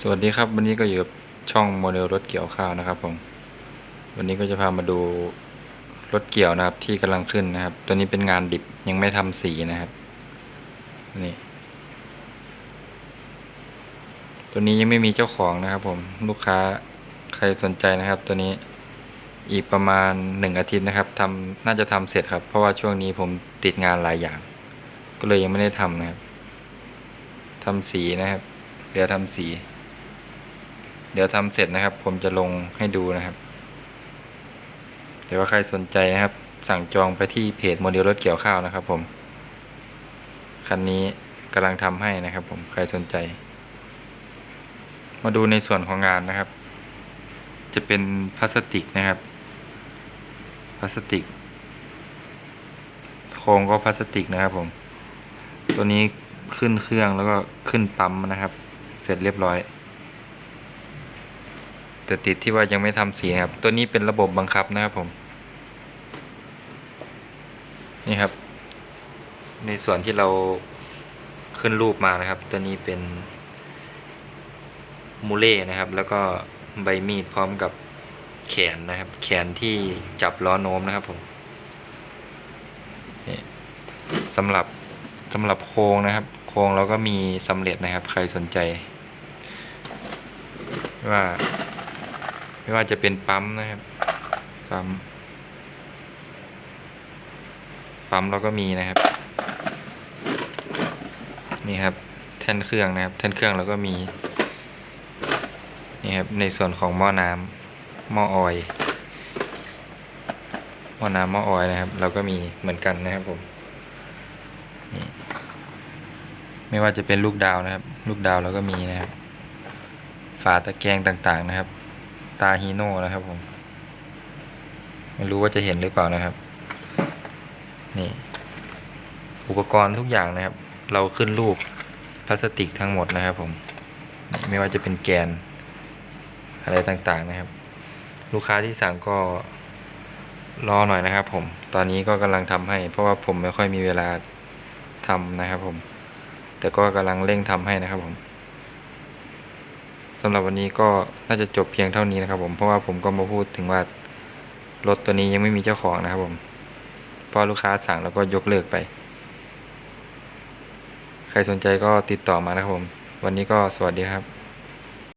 สวัสดีครับ วันนี้ก็อยู่กับช่องโมเดลรถเกี่ยวข้าวนะครับผม วันนี้ก็จะพามาดูรถเกี่ยวนะครับ ที่กำลังขึ้นนะครับ ตัวนี้เป็นงานดิบยังไม่ทำสีนะครับนี่ตัวนี้ยังไม่มีเจ้าของนะครับ ผมลูกค้าใครสนใจนะครับ ตัวนี้อีกประมาณหนึ่งอาทิตย์นะครับทำน่าจะทำเสร็จครับ เพราะว่าช่วงนี้ผมติดงานหลายอย่าง ก็เลยยังไม่ได้ทำนะครับทำสีนะครับ เดี๋ยวทำสี เดี๋ยวทำเสร็จนะครับ ผมจะลงให้ดูนะครับเดี๋ยวว่าใครสนใจนะครับ สั่งจองไปที่เพจโมเดลรถเกี่ยวข้าวนะครับ ผมคันนี้กำลังทำให้นะครับ ผมใครสนใจ มาดูในส่วนของงานนะครับ จะเป็นพลาสติกนะครับพลาสติกโครงก็พลาสติกนะครับ ผม ตัวนี้ขึ้นเครื่องแล้วก็ขึ้นปั๊มนะครับ เสร็จเรียบร้อย แต่ติดที่ว่ายังไม่ทำสีครับ ตัวนี้เป็นระบบบังคับนะครับผม นี่ครับ ในส่วนที่เราขึ้นรูปมานะครับ ตัวนี้เป็นมูเล่นะครับ แล้วก็ใบมีดพร้อมกับแขนนะครับ แขนที่จับล้อโน้มนะครับผมนี่สำหรับสำหรับโครงนะครับ โครงเราก็มีสำเร็จนะครับ ใครสนใจ ว่า ไม่ว่าจะเป็นปั๊มนะครับ ปั๊ม ปั๊มเราก็มีนะครับ นี่ครับ แท่นเครื่องนะครับ แท่นเครื่องเราก็มี นี่ครับ ในส่วนของหม้อน้ำหม้อออยหม้อน้ำหม้อออยนะครับ เราก็มีเหมือนกันนะครับผมนี่ไม่ว่าจะเป็นลูกดาวนะครับ ลูกดาวเราก็มีนะครับ ฝาตะแกรงต่างๆนะครับ ตาฮีโน่นะครับผม ไม่รู้ว่าจะเห็นหรือเปล่านะครับ นี่ อุปกรณ์ทุกอย่างนะครับ เราขึ้นรูปพลาสติกทั้งหมดนะครับผมไม่ว่าจะเป็นแกน อะไรต่างๆนะครับ ลูกค้าที่สั่งก็รอหน่อยนะครับ ผม ตอนนี้ก็กำลังทำให้ เพราะว่าผมไม่ค่อยมีเวลาทำนะครับ ผม แต่ก็กำลังเร่งทำให้นะครับผม สำหรับวันนี้ก็น่าจะจบเพียงเท่านี้นะครับผมเพราะว่าผมก็มาพูดถึงว่ารถตัวนี้ยังไม่มีเจ้าของนะครับผมเพราะลูกค้าสั่งแล้วก็ยกเลิกไป ใครสนใจก็ติดต่อมานะครับผม วันนี้ก็สวัสดีครับ